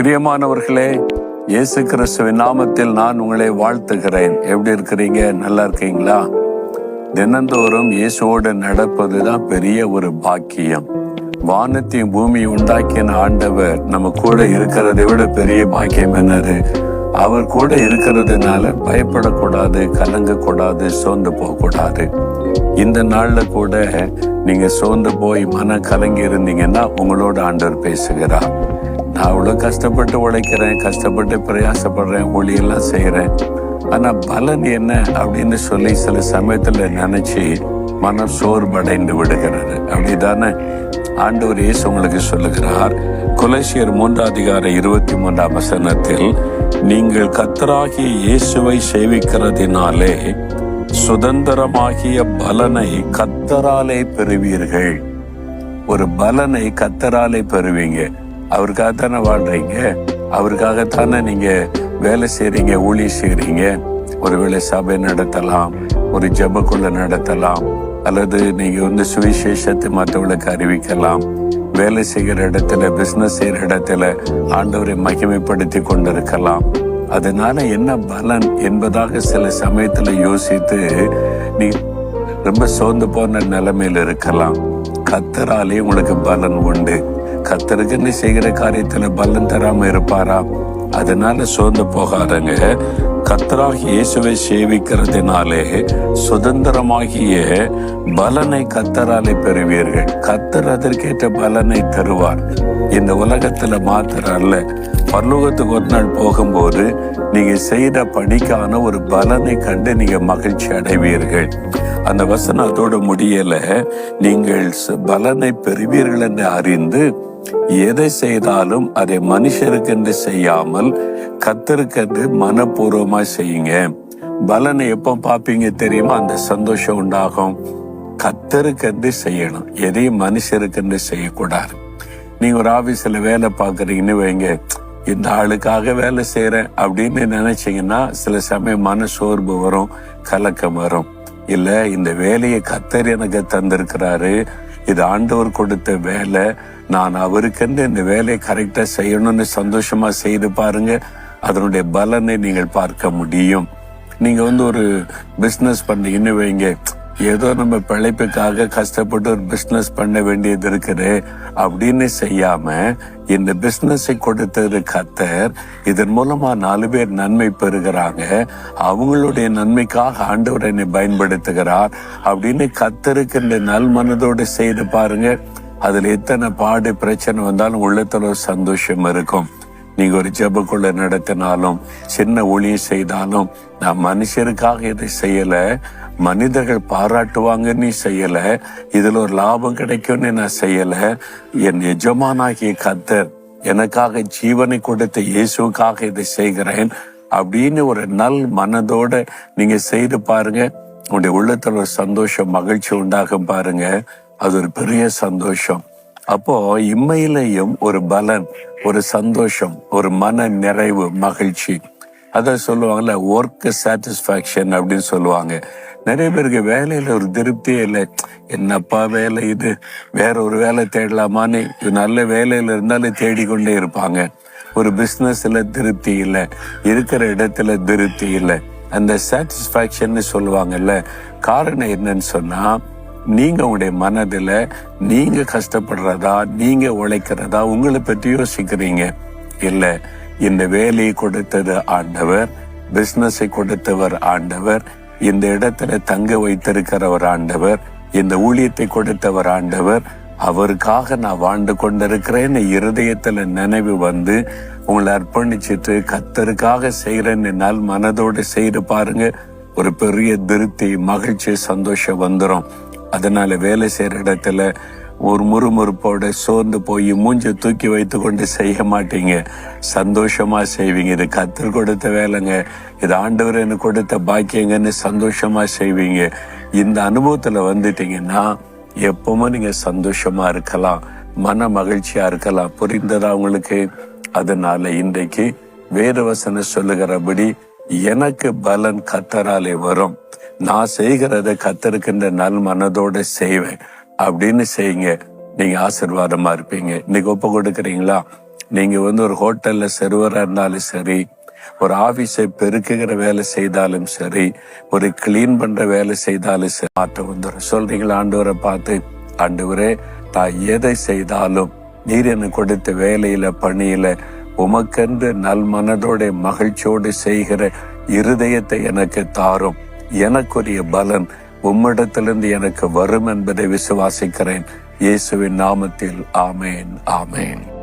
பிரியமானவர்களே இயேசு கிறிஸ்துவின் நாமத்தில் நான் உங்களை வாழ்த்துகிறேன். எப்படி இருக்கிறீங்க? நல்லா இருக்கீங்களா? தினந்தோறும் இயேசுவோடு நடப்பதுதான் பெரிய ஒரு பாக்கியம். வானத்தையும் பூமி உண்டாக்கின ஆண்டவர் நம்ம கூட இருக்கிறதை விட பெரிய பாக்கியம் என்னது? அவர் கூட இருக்கிறதுனால பயப்படக்கூடாது கலங்கக்கூடாது சோர்ந்து போகக்கூடாது. இந்த நாள்ல கூட நீங்க சோர்ந்து போய் மன கலங்கி இருந்தீங்கன்னா உங்களோட ஆண்டவர் பேசுகிறார். நான் அவ்வளோ கஷ்டப்பட்டு உழைக்கிறேன் கஷ்டப்பட்டு பிரயாசப்படுறேன் ஒளியெல்லாம் செய்கிறேன் ஆனால் பலன் என்ன அப்படின்னு சொல்லி சில சமயத்தில் நினச்சி மனம் சோர்வடைந்து விடுகிறது. அப்படிதானே? ஆண்டவர் இயேசு உங்களுக்கு சொல்லுகிறார் குலசியர் மூன்றாம் அதிகார இருபத்தி மூன்றாம் வசனத்தில் நீங்கள் கத்தராகிய இயேசுவை சேவிக்கிறதினாலே சுதந்திரமாகிய பலனை கத்தராலே பெறுவீர்கள். ஒரு பலனை கத்தராலே பெறுவீங்க. அவருக்காக தானே வாழ்றீங்க? அவருக்காகத்தானே நீங்க வேலை செய்றீங்க ஊழி செய்கிறீங்க ஒருவேளை சபை நடத்தலாம் ஒரு ஜபக்குள்ள நடத்தலாம் அல்லது நீங்க வந்து சுவிசேஷத்தை மற்றவர்களுக்கு அறிவிக்கலாம். வேலை செய்கிற இடத்துல பிஸ்னஸ் செய்கிற இடத்துல ஆண்டவரை மகிமைப்படுத்தி கொண்டிருக்கலாம். அதனால என்ன பலன் என்பதாக சில சமயத்தில் யோசித்து நீ ரொம்ப சோர்ந்து போன நிலைமையில் இருக்கலாம். கத்தராலே உங்களுக்கு பலன் உண்டு. கத்தருக்குன்னு செய்கிற காரியத்துல பலன் தராம இருப்பாரா? அதனால சோர்ந்து போகாதங்க. கத்தராகி இயேசுவை சேவிக்கிறதுனாலே சுதந்திரமாகிய பலனை கத்தராலே பெறுவீர்கள். கத்தர் அதற்கேற்ற பலனை தருவார். இந்த உலகத்துல மாத்திரம் அல்ல. பரலோகத்துக்கு ஒரு நாள் போகும்போது நீங்க செய்த பணிக்கான ஒரு பலனை கண்டு நீங்க மகிழ்ச்சி அடைவீர்கள். அந்த வசனம் அதோடு முடியல. நீங்கள் பலனை பெறுவீர்கள் என்று அறிந்து எதை செய்தாலும் அதை மனுஷருக்கென்று செய்யாமல் கத்தருக்கென்று மனப்பூர்வமா செய்யுங்க. பலனை எப்போ பார்ப்பீங்க தெரியுமா? அந்த சந்தோஷம் உண்டாகும். கத்தருக்கென்று செய்யணும். எதையும் மனுஷருக்கென்று செய்யக்கூடாது. நீங்க ஒரு ஆபீஸ்ல வேலை பார்க்கறீங்கன்னு வைங்க. இந்த ஆளுக்காக வேலை செய்யறேன் அப்படின்னு நினைச்சீங்கன்னா சில சமயம் மன சோர்வு வரும் கலக்கம் வரும். இல்ல இந்த வேலையை கத்தர் எனக்கு தந்திருக்கிறாரு. இது ஆண்டவர் கொடுத்த வேலை. நான் அவருக்கென்று இந்த வேலையை கரெக்டா செய்யணும்னு சந்தோஷமா செய்து பாருங்க. அதனுடைய பலனை நீங்கள் பார்க்க முடியும். நீங்க வந்து ஒரு பிசினஸ் பண்ணீங்கன்னு வைங்க. ஏதோ நம்ம பிழைப்புக்காக கஷ்டப்பட்டு ஒரு பிசினஸ் பண்ண வேண்டியது இருக்குது. அப்படின்னு செய்யாம இந்த பிசினஸை கொடுத்தது கத்தர். இதன் மூலமா நாலு பேர் நன்மை பெறுகிறாங்க. அவங்களுடைய நன்மைக்காக ஆண்டவர் என்னை பயன்படுத்துகிறார். அப்படின்னு கத்தருக்கு இந்த நல் மனதோடு செய்து பாருங்க. அதுல எத்தனை பாடு பிரச்சனை வந்தாலும் உள்ளத்துல ஒரு சந்தோஷம் இருக்கும். நீங்க ஒரு ஜபக்குள்ள நடத்தினாலும் சின்ன ஒளியை செய்தாலும் நான் மனுஷருக்காக இதை செய்யல. மனிதர்கள் பாராட்டுவாங்கன்னு நீ செய்யல இதுல ஒரு லாபம் கிடைக்கும்னு நான் செய்யல. என் எஜமானாகிய கத்தர் எனக்காக ஜீவனை கொடுத்த இயேசுக்காக இதை செய்கிறேன் அப்படின்னு ஒரு நல் மனதோட நீங்க செய்து பாருங்க. உங்களுடைய உள்ளத்துல ஒரு சந்தோஷம் மகிழ்ச்சி உண்டாகும் பாருங்க. அது ஒரு பெரிய சந்தோஷம். அப்போ இம்மையிலையும் ஒரு பலன் ஒரு சந்தோஷம் ஒரு மன நிறைவு மகிழ்ச்சி. அதை சொல்லுவாங்கல்ல ஒர்க் சாட்டிஸ்ஃபேக்ஷன் அப்படின்னு சொல்லுவாங்க. நிறைய பேருக்கு வேலையில் ஒரு திருப்தியே இல்லை. என்னப்பா வேலை இது? வேற ஒரு வேலை தேடலாமான்னு நல்ல வேலையில் இருந்தாலும் தேடிக்கொண்டே இருப்பாங்க. ஒரு பிஸ்னஸில் திருப்தி இல்லை. இருக்கிற இடத்துல திருப்தி இல்லை. அந்த சாட்டிஸ்ஃபேக்ஷன்னு சொல்லுவாங்கல்ல காரணம் என்னன்னு சொன்னால் நீங்கள் உங்களுடைய மனதில் நீங்கள் கஷ்டப்படுறதா நீங்கள் உழைக்கிறதா உங்களை பற்றி யோசிக்கிறீங்க. இல்லை. இந்த வேலையை கொடுத்தது ஆண்டவர் பிசினஸை கொடுத்தவர் ஆண்டவர் இந்த இடத்துல தங்க வைத்திருக்கிறவர் ஆண்டவர் இந்த ஊழியத்தை கொடுத்தவர் ஆண்டவர். அவருக்காக நான் வாழ்ந்து கொண்டிருக்கிறேன்னு இருதயத்துல நினைவு வந்து உங்களை அர்ப்பணிச்சிட்டு கத்தருக்காக செய்யறேன்னு நாள் மனதோடு செய்து பாருங்க. ஒரு பெரிய திருப்தி மகிழ்ச்சி சந்தோஷம் வந்துடும் அதனால வேலை செய்யற இடத்துல ஒரு முறுமுறுப்போட சோர்ந்து போய் மூஞ்ச தூக்கி வைத்து கொண்டு செய்ய மாட்டீங்க. சந்தோஷமா செய்வீங்க. இது கத்தர் கொடுத்த வேலைங்க. இது ஆண்டவர் எனக்கு கொடுத்த பாக்கியங்கன்னு சந்தோஷமா செய்வீங்க. இந்த அனுபவத்துல வந்துட்டீங்கன்னா எப்பவுமே நீங்க சந்தோஷமா இருக்கலாம். மன மகிழ்ச்சியா இருக்கலாம். புரிந்ததா உங்களுக்கு? அதனால இன்றைக்கு வேறு வசனம் சொல்லுகிறபடி எனக்கு பலன் கத்தராலே வரும். நான் செய்கிறத கத்தருக்கின்ற நல் மனதோட செய்வேன். அப்படின்னு செய்யுங்க. நீங்க ஆசிர்வாதமா இருப்பீங்க. இன்னைக்கு ஒப்பு கொடுக்குறீங்களா? நீங்க வந்து ஒரு ஹோட்டல்ல செருவரா இருந்தாலும் சரி ஒரு ஆபீஸை பெருக்குகிற வேலை செய்தாலும் சரி ஒரு கிளீன் பண்ற வேலை செய்தாலும் சரி மாற்றம் வந்துடும் சொல்றீங்களா ஆண்டவரை பார்த்து? ஆண்டவரே நான் எதை செய்தாலும் நீர் எனக்கு கொடுத்த வேலையில பணியில உமக்கென்று நல் மனதோட மகிழ்ச்சியோடு செய்கிற இருதயத்தை எனக்கு தாரும். எனக்குரிய பலன் உம்மிடத்திலிருந்து எனக்கு வரும் என்பதை விசுவாசிக்கிறேன். இயேசுவின் நாமத்தில் ஆமேன் ஆமேன்.